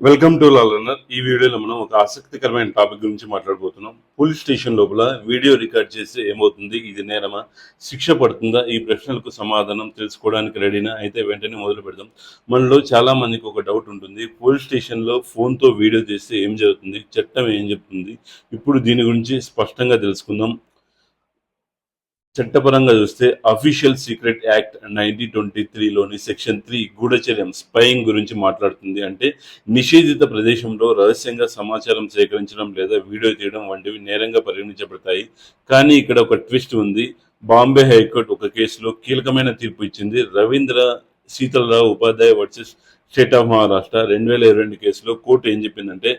Welcome to లాలన్నర్ ఈ వీడియోలో మనం ఒక ఆసక్తికరమైన టాపిక్ గురించి మాట్లాడబోతున్నాం. పోలీస్ స్టేషన్ లోపల వీడియో రికార్డ్ చేస్తే ఏమవుతుంది? ఇది నేరమా? శిక్ష పడుతుందా? ఈ ప్రశ్నలకు సమాధానం తెలుసుకోవడానికి రెడీనా? అయితే వెంటనే మొదలు పెడదాం. మనలో చాలా మందికి ఒక డౌట్ ఉంటుంది. పోలీస్ స్టేషన్లో ఫోన్తో వీడియో చేస్తే ఏం జరుగుతుంది? చట్టం ఏం చెప్తుంది? ఇప్పుడు దీని గురించి స్పష్టంగా తెలుసుకుందాం. చట్టపరంగా చూస్తే official secret act nineteen twenty త్రీలోని section three గూఢచర్యం స్పైయింగ్ గురించి మాట్లాడుతుంది అంటే నిషేధిత ప్రదేశంలో రహస్యంగా సమాచారం సేకరించడం లేదా వీడియో తీయడం వంటివి నేరంగా పరిగణించబడతాయి. కానీ ఇక్కడ ఒక ట్విస్ట్ ఉంది. బాంబే హైకోర్టు ఒక కేసులో కీలకమైన తీర్పు ఇచ్చింది. రవీంద్ర శీతలరావు ఉపాధ్యాయ వర్సెస్ స్టేట్ ఆఫ్ మహారాష్ట్ర రెండు వేల ఇరవై రెండు కేసులో కోర్టు ఏం చెప్పిందంటే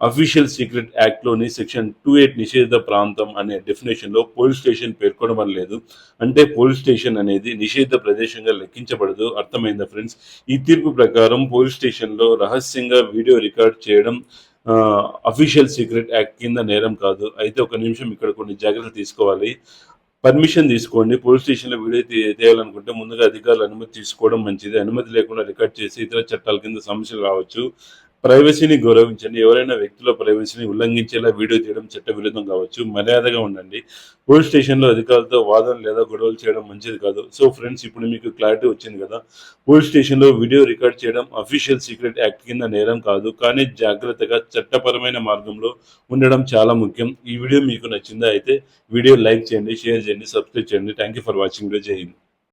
అఫీషియల్ సీక్రెట్ యాక్ట్లోని సెక్షన్ టూ ఎయిట్ నిషేధిత ప్రాంతం అనే డెఫినేషన్లో పోలీస్ స్టేషన్ పేర్కొనడం లేదు అంటే పోలీస్ స్టేషన్ అనేది నిషేధిత ప్రదేశంగా లెక్కించబడదు. అర్థమైందా ఫ్రెండ్స్? ఈ తీర్పు ప్రకారం పోలీస్ స్టేషన్లో రహస్యంగా వీడియో రికార్డ్ చేయడం అఫీషియల్ సీక్రెట్ యాక్ట్ కింద నేరం కాదు. అయితే ఒక నిమిషం ఇక్కడ కొన్ని జాగ్రత్తలు తీసుకోవాలి. పర్మిషన్ తీసుకోండి. పోలీస్ స్టేషన్లో వీడియో తీయాలనుకుంటే ముందుగా అధికారులు అనుమతి తీసుకోవడం మంచిది. అనుమతి లేకుండా రికార్డ్ చేసి ఇతర చట్టాల కింద సమస్యలు రావచ్చు. ప్రైవసీని గౌరవించండి. ఎవరైనా వ్యక్తుల ప్రైవసీని ఉల్లంఘించేలా వీడియో తీయడం చట్ట విరుద్ధం కావచ్చు. మర్యాదగా ఉండండి. పోలీస్ స్టేషన్లో అధికారులతో వాదన లేదా గొడవలు చేయడం మంచిది కాదు. సో ఫ్రెండ్స్ ఇప్పుడు మీకు క్లారిటీ వచ్చింది కదా. పోలీస్ స్టేషన్లో వీడియో రికార్డ్ చేయడం అఫీషియల్ సీక్రెట్ యాక్ట్ కింద నేరం కాదు. కానీ జాగ్రత్తగా చట్టపరమైన మార్గంలో ఉండడం చాలా ముఖ్యం. ఈ వీడియో మీకు నచ్చిందా అయితే వీడియో లైక్ చేయండి షేర్ చేయండి సబ్స్క్రైబ్ చేయండి. Thank you for watching video జై హింద్.